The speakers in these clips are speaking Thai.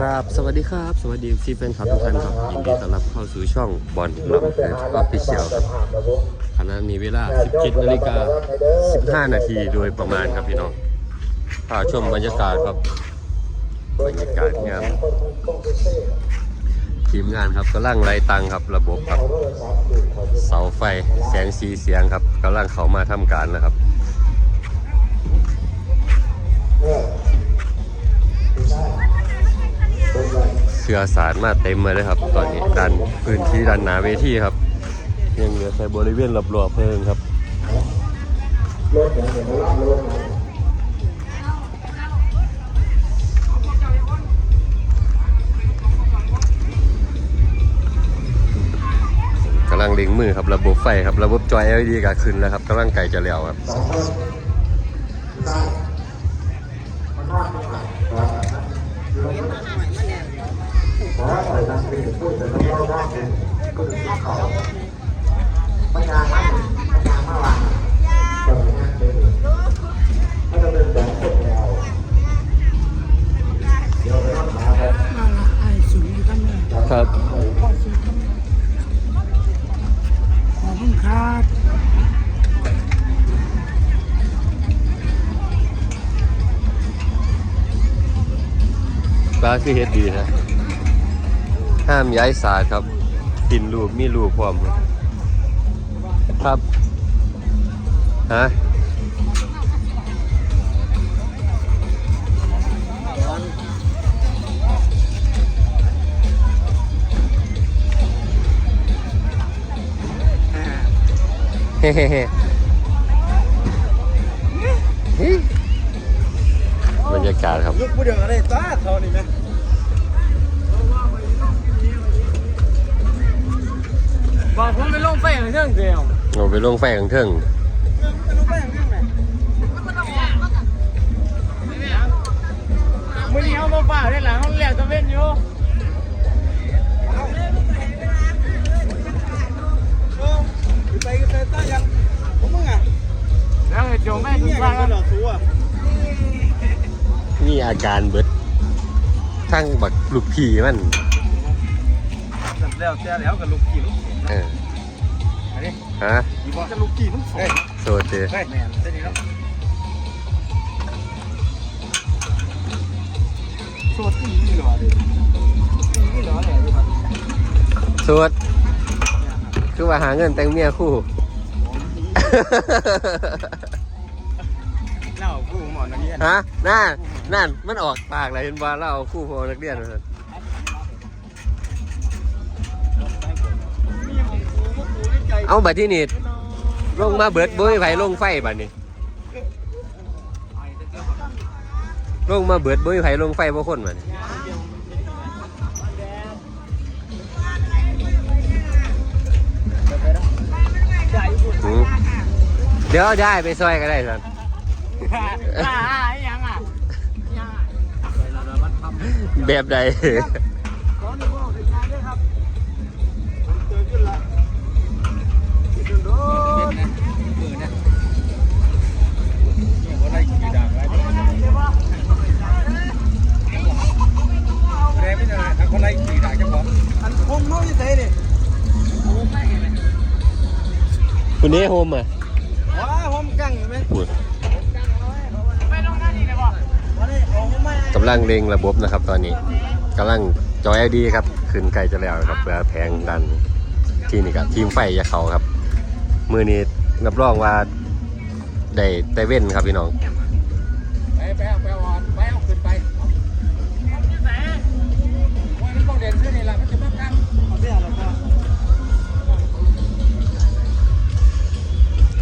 ครับสวัสดีครับ สวัสดีซีแฟนคลับทุกท่านครับยินดีต้อนรับเข้าสู่ช่องบอลลำเพลินออฟฟิเชียลครับขณะนี้เวลา 17นาฬิกา15 นาทีโดยประมาณครับพี่น้องพาชมบรรยากาศครับบรรยากาศงามทีมงานครับกำลังไล่ตังครับระบบครับ เสาไฟแสงสีเสียงครับกำลังเข้ามาทำการนะครับ สือสารมาเต็มเลยครับ ตอนนี้ดันพื้นที่ดันหนาเวทีครับ ยังเหลือแต่บริเวณรอบๆเพลิงครับกำลังเล็งมือครับ ระบบไฟครับ ระบบจอย LED ก็ขึ้นแล้วครับกำลังไก่จะแล้วครับ มาละไอ้สูงอยู่กันเลยครับพ่อสูงกันเลยขอบคุณครับปลาคือเฮ็ดดีนะห้ามย้ายสาดครับ กินรูป มีรูปพร้อม ครับครับฮะเฮ้เฮ้เฮ้เฮ้บรรยากาศครับยุคผู้เดียวอะไรต้าเขานี่ไหม ไปลงไฟข้างเทิงไม่รู้ไปอย่างนี้ไหมมื่อนี้เขาเปล่าได้หลังเขาเรียกตะเวนอยู่เออไปกันไปต้ายังผมมึงอะแล้วไอ้โจงแม่งเนี่ทุยกกัวันนเป็นหล่อสูอะนี่อาการเบิดทั้งบักลูกพี่มันแล้วแต่แล้วกับลูกกี่ลูกเอออันนี้ ฮะอีบอกจะลูกกี่ลูกเฮ้ยโซเตเฮ้ยแมนเส้นนี้แล้วสวดที่นี่เหรอดินี่เหรอเนี่ยดูครับสวดคือว่าหาเงินแต่งเมียคู่เล่าผู้หมอนักเรียนฮะน่านั่นมันออกปากเลยเห็นว่าเราเอาคู่พอนักเรียนนั่น เอาบัดที่นี่ลงมาเบิดบ่มีไผลงไฟบัดนี้ลงมาเบิดบ่มีไผลงไฟบ่คนบัดนี้หืมเดี๋ยวได้ไปซอยก็ได้สันอ่าอ่าไอ้ยังอะยังอะแบบใด คุณนี้โฮมอะว้าผมกังอยู่ไหมพูดไปลงหน้านี่เลยบ่วันนี้เอาผมไม่กำลังเร่งระบบนะครับตอนนี้กำลังจอย LED ครับขึ้นไกลจะแล้วนะครับเพื่อแผงดันที่นี่ครับทีมไฟจะเขาครับ มือนี้รับรองว่าได้แต่เว้นครับพี่น้องไปไปเอาไป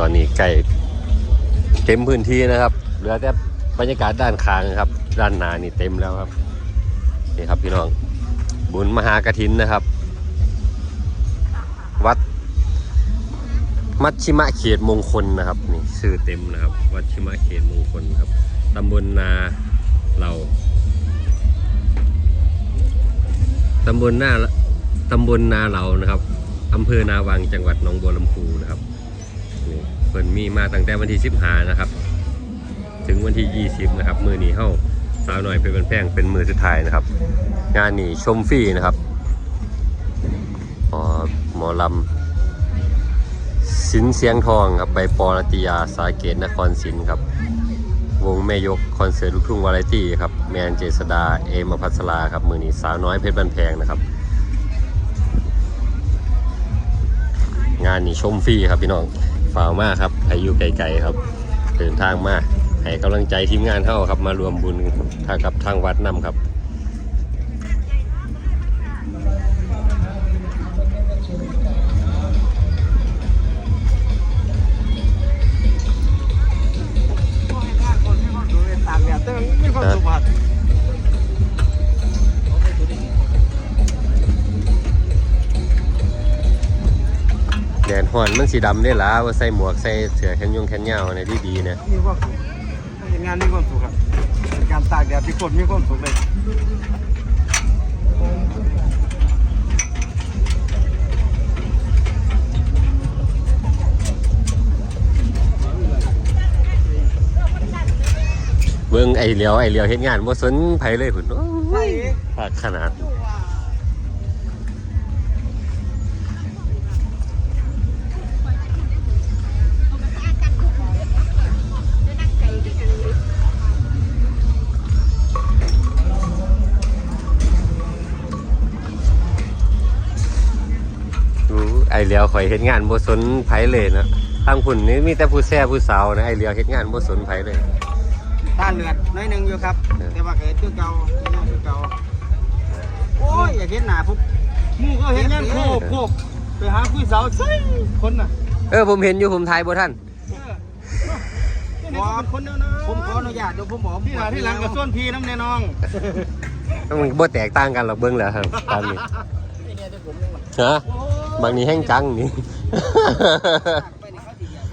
อนนี้ใกล้เต็มพื้นที่นะครับเหลือแต่บรรยากาศด้านข้างครับ ด้านหน้านี่เต็มแล้วครับนี่ครับพี่น้อง บุญมหากถินนะครับ วัด มัชชิมะเขตมงคลนะครับนี่ชื่อเต็มนะครับ วัดชิมะเขตมงคลครับตำบลนาเราตำบลนาตำบลนาเรานะครับอำเภอนาวังจังหวัดหนองบัวลำพูนะครับ นี่เพิ่นมีมาตั้งแต่วันที่15นะครับ ถึงวันที่ 20 นะครับ มือนี้เฮาสาวหน่อยเพชรบันแพงเป็นมือสุดท้ายนะครับ งานนี้ชมฟรีนะครับอ๋อหมอลำสินเสียงทองครับใบปอรัตยาสาเกตนครศิลป์ครับ วงแม่ยกคอนเสิร์ตลูกทุ่งวาไรตี้ครับแมนเจษดาเอมพัสราครับมือนี้สาวน้อยเพชรบันแพงนะครับ งานนี้ชมฟรีครับพี่น้อง ฝ่าวมากครับอายุไกลๆครับเดินทางมาให้กำลังใจทีมงานเท่าครับ มารวมบุญทางกับทางวัดนำครับ ห่อนมันสีดำได้ละว่าใส่หมวกใส่เสื้อแขนยงแขนยาวในที่ดีๆเนี่ยมีความสุขถ้าเห็นงานมีความสุขครับเป็นการตากแดดที่คนมีความสุขเลยเบิ่งไอเหลียวไอเหลียวเฮ็ดงานบ่สนไผเลยพุ่นโอ้ใช่ยภาคขนาด เหลียวข่อยเฮ็ดงานบ่สนไผเลยนะทางพุ่นนี่มีแต่ผู้แซ่ผู้สาวนะไอเหลียวเฮ็ดงานบ่สนไผเลยตาเลือดน้อยหนึ่งอยู่ครับแต่ว่าเกิดคือเก่าเห็นหน้าคือเก่าโอ้ย อยากเห็นหน้าพวกหมู่ก็เห็นงานโคกโคกไปหาคุยสาวใช่คนน่ะเออผมเห็นอยู่ผมถ่ายบ่ทันบอคนเดียวนะผมขออนุญาตเดี๋ยวผมบอกพี่หาที่หลังกับส่วนพี่น้ำแน่นองมันบ่แตกต่างกันหรอกเบิ่งแล้วครับตามนี้ฮะ บางนี้แห้งจังนี่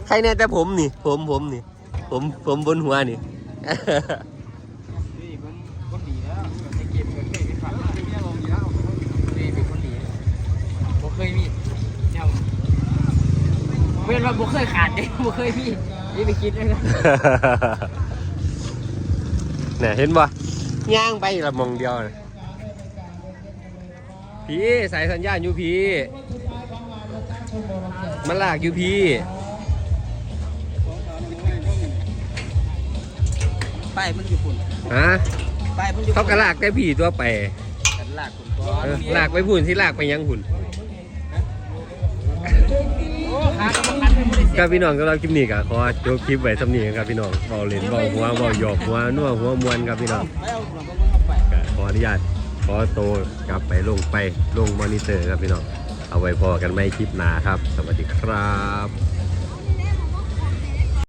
ใครแน่แต่ผมนี่ ผมผมนี่ ผมผมบนหัวนี่นี่ผมคนดีแล้วในเกมก็เคยไปฝันที่แม่ลงอยู่แล้วนี่เป็นคนดีบ่เคยมีแนวเว้นว่าบ่เคยขาดเด้บ่เคยมีนี่ไปคิดเลยนะเนี่ยเห็นบ่ย่างไปละมองเดียวน่ะพี่สายสัญญาณอยู่พี่ มันลากอยู่พี่ป้ายมันอยู่ปุ่นฮะป้ายมันอยู่เขากระลากแต่พี่ตัวไปกันลากปุ่นก่อนเออลากไปพุ่นที่ลากไปยังพุ่นโอ้ขากำลังคันไปบ่ได้เสียครับพี่น้องก็เราคลิปนี้ก็ขอจบคลิปไว้สำนีครับพี่น้องเบาเล่นเบาหัวเบาหยอกหัวนัวหัวมวนครับพี่น้อง ไปเอาหลังก็เข้าไป ก็ขออนุญาตขอโตวกลับไปลงไปลงมอนิเตอร์ครับพี่น้อง เอาไว้พอกันไม่คลิปหนาครับ สวัสดีครับ